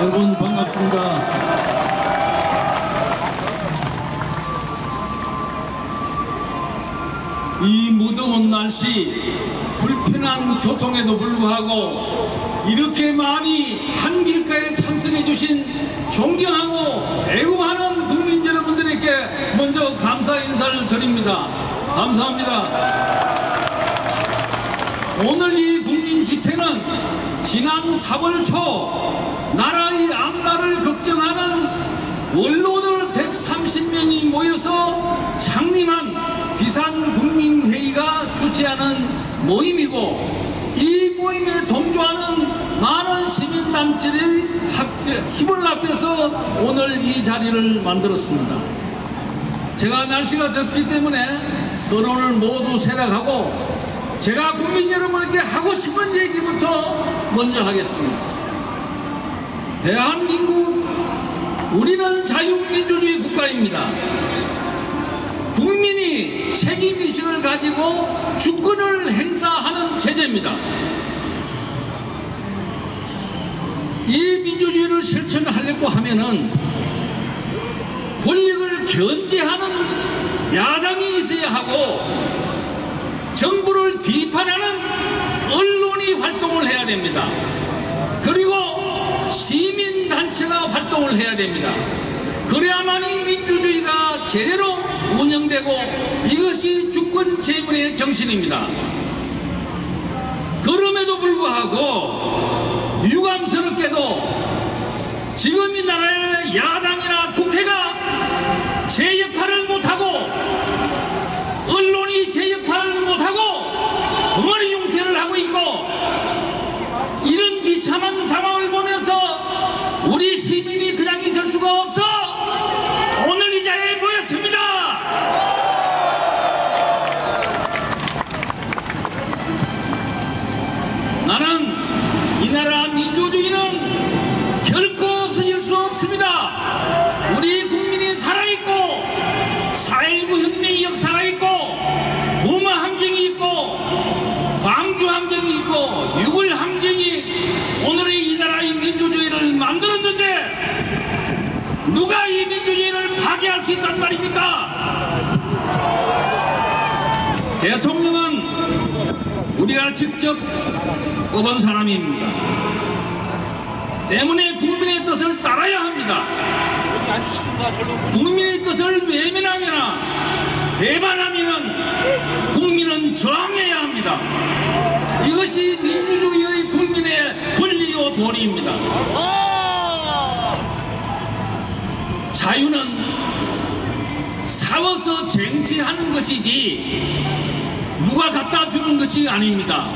여러분 반갑습니다. 이 무더운 날씨 불편한 교통에도 불구하고 이렇게 많이 한길가에 참석해 주신 존경하고 애국하는 국민 여러분들에게 먼저 감사 인사를 드립니다. 감사합니다. 오늘 이 국민 집회는 지난 4월 초 나라의 앞날을 걱정하는 원로들 130명이 모여서 창림한 비상국민회의가 주최하는 모임이고 이 모임에 동조하는 많은 시민단체의 힘을 합해서 오늘 이 자리를 만들었습니다. 제가 날씨가 덥기 때문에 선언을 모두 세력하고 제가 국민 여러분에게 하고 싶은 얘기부터 먼저 하겠습니다. 대한민국 우리는 자유민주주의 국가입니다. 국민이 책임의식을 가지고 주권을 행사하는 체제입니다. 이 민주주의를 실천하려고 하면은 권력을 견제하는 야당이 있어야 하고 정부를 비판하는 언론이 활동을 해야 됩니다. 그리고 시민단체가 활동을 해야 됩니다. 그래야만 이 민주주의가 제대로 운영되고 이것이 주권 재문의 정신입니다. 그럼에도 불구하고 유감스럽게도 지금 이 나라의 야당 대통령은 우리가 직접 뽑은 사람입니다. 때문에 국민의 뜻을 따라야 합니다. 국민의 뜻을 외면하거나 배반하면 국민은 저항해야 합니다. 이것이 민주주의의 국민의 권리요 도리입니다. 자유는 싸워서 쟁취하는 것이지 누가 갖다 주는 것이 아닙니다.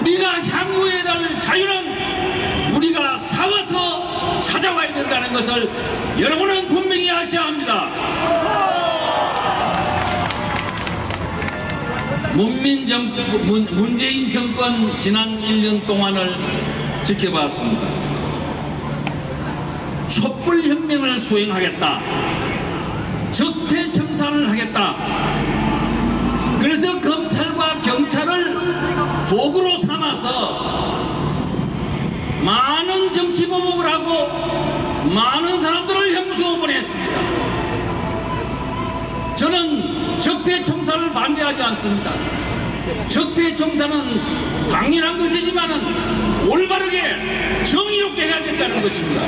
우리가 향후에 날 자유는 우리가 싸워서 찾아와야 된다는 것을 여러분은 분명히 아셔야 합니다. 문민정, 문, 문재인 정권 지난 1년 동안을 지켜봤습니다. 촛불혁명을 수행하겠다. 적폐청산을 하겠다. 정치보복을 하고 많은 사람들을 형무소에 보냈습니다. 저는 적폐청산을 반대하지 않습니다. 적폐청산은 당연한 것이지만 올바르게 정의롭게 해야 된다는 것입니다.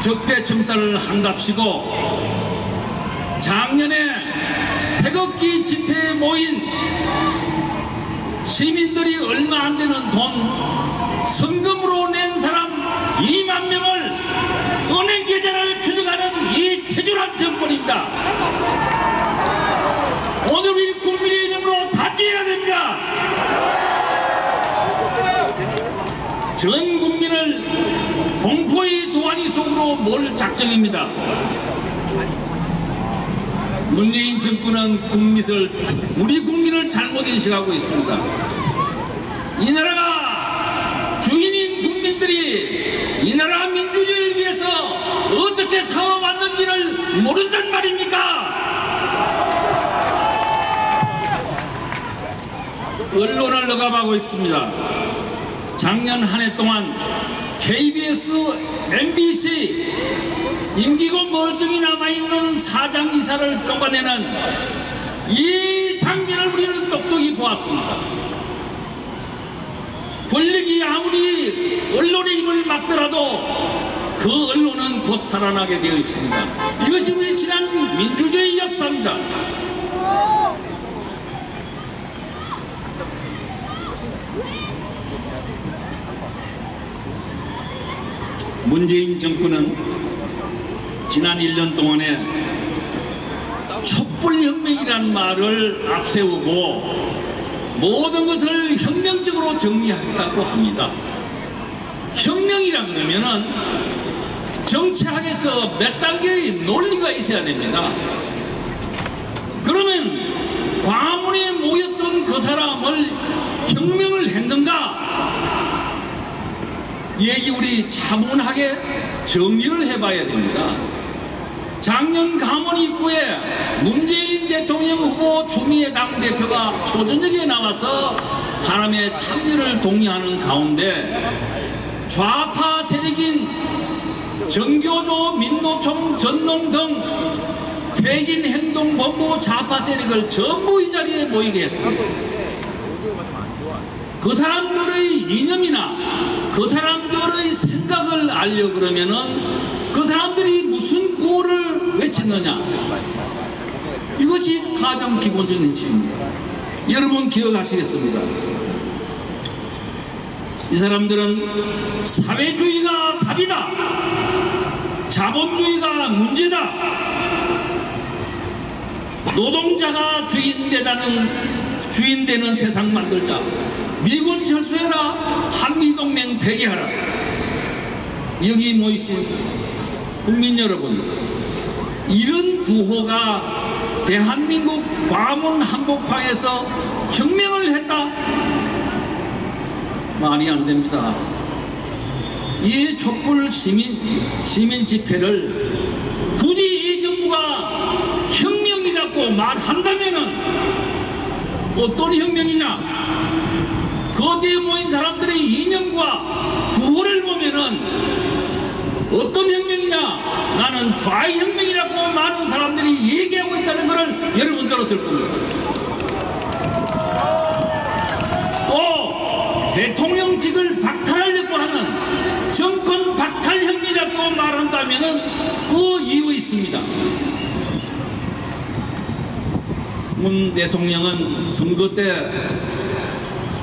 적폐청산을 한답시고 작년에 태극기 집회에 모인 시민들이 얼마 안 되는 돈 성금으로 낸 사람 2만 명을 은행 계좌를 추적하는 이 체질한 정권입니다. 오늘 우리 국민의 이름으로 단죄해야 됩니다. 전 국민을 공포의 도안이 속으로 몰 작정입니다. 문재인 정권은 국민을 우리 국민을 잘못 인식하고 있습니다. 이 나라가 주인인 국민들이 이 나라 민주주의를 위해서 어떻게 싸워왔는지를 모른단 말입니까? 언론을 억압하고 있습니다. 작년 한 해 동안 KBS, MBC 임기고 멀쩡히 남아있는 사장 이사를 쫓아내는 이 장면을 우리는 똑똑히 보았습니다. 권력이 아무리 언론의 입을 막더라도 그 언론은 곧 살아나게 되어 있습니다. 이것이 우리 지난 민주주의 역사입니다. 문재인 정권은 지난 1년 동안에 촛불혁명이란 말을 앞세우고 모든 것을 혁명적으로 정리하겠다고 합니다. 혁명이라 그러면은 정치학에서 몇 단계의 논리가 있어야 됩니다. 그러면 과문에 모였던 그 사람을 혁명을 했는가? 얘기 우리 차분하게 정리를 해봐야 됩니다. 작년 강원 입구에 문재인 대통령 후보 추미애 당대표가 초저녁에 나와서 사람의 참여를 동의하는 가운데 좌파 세력인 정교조 민노총 전농 등 퇴진행동본부 좌파 세력을 전부 이 자리에 모이게 했습니다. 그 사람들의 이념이나 그 사람들의 생각을 알려 그러면은 그 구호를 외치느냐 이것이 가장 기본적인 핵심입니다. 여러분 기억하시겠습니다. 이 사람들은 사회주의가 답이다. 자본주의가 문제다. 노동자가 주인되다는 주인되는 세상 만들자. 미군 철수해라. 한미동맹 폐기하라. 여기 모이신 국민 여러분, 이런 구호가 대한민국 과문 한복판에서 혁명을 했다? 말이 안 됩니다. 이 촛불 시민, 시민 집회를 굳이 이 정부가 혁명이라고 말한다면은 어떤 혁명이냐? 거기에 모인 사람들의 이념과 구호를 보면은 어떤 혁명이냐? 나는 좌익혁명이라고 많은 사람들이 얘기하고 있다는 것을 여러분 들었을 겁니다. 또 대통령직을 박탈하려고 하는 정권 박탈혁명이라고 말한다면 그 이유 있습니다. 문 대통령은 선거 때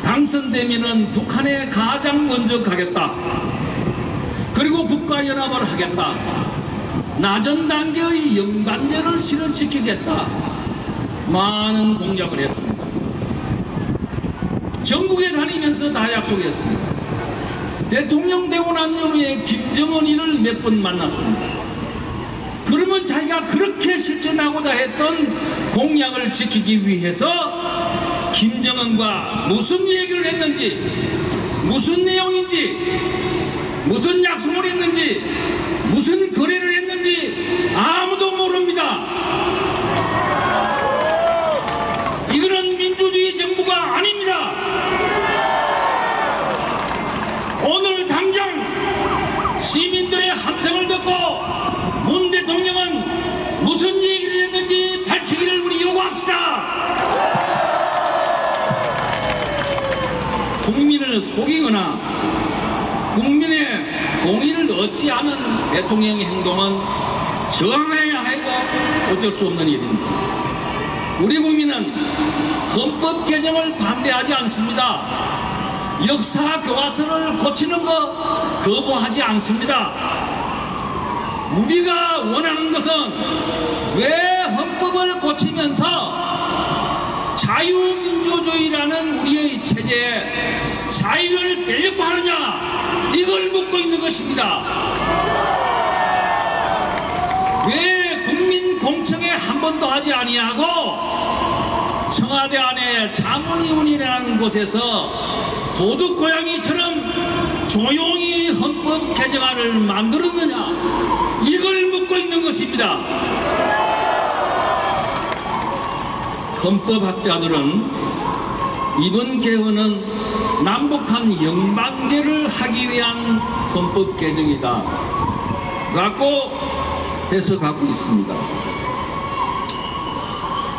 당선되면은 북한에 가장 먼저 가겠다. 그리고 국가연합을 하겠다. 낮은 단계의 영반제를 실현시키겠다. 많은 공약을 했습니다. 전국에 다니면서 다 약속했습니다. 대통령 되고 난 후에 김정은이를 몇 번 만났습니다. 그러면 자기가 그렇게 실천하고자 했던 공약을 지키기 위해서 김정은과 무슨 얘기를 했는지 무슨 내용인지 무슨 약속을 했는지 무슨 거래를 했는지 아무도 모릅니다. 이거는 민주주의 정부가 아닙니다. 오늘 당장 시민들의 함성을 듣고 문 대통령은 무슨 얘기를 했는지 밝히기를 우리 요구합시다. 국민을 속이거나 국민의 공의를 얻지 않은 대통령의 행동은 저항해야 하고 어쩔 수 없는 일입니다. 우리 국민은 헌법 개정을 반대하지 않습니다. 역사 교과서를 고치는 거 거부하지 않습니다. 우리가 원하는 것은 왜 헌법을 고치면서 자유민주주의라는 우리의 체제에 자유를 빼려고 하느냐 이걸 묻고 있는 것입니다. 왜 국민 공청회 한 번도 하지 아니하고 청와대 안에 자문위원이라는 곳에서 도둑 고양이처럼 조용히 헌법 개정안을 만들었느냐 이걸 묻고 있는 것입니다. 헌법학자들은 이번 개헌은 남북한 영방제를 하기 위한 헌법 개정이다. 라고 해석하고 있습니다.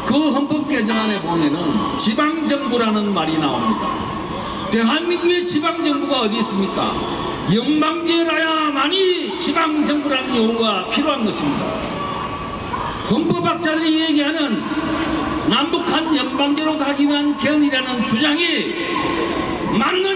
그 헌법 개정안에 보면은 지방정부라는 말이 나옵니다. 대한민국의 지방정부가 어디 있습니까? 영방제라야만이 지방정부라는 용어가 필요한 것입니다. 헌법학자들이 얘기하는 남북한 연방제로 가기 위한 견이라는 주장이 맞는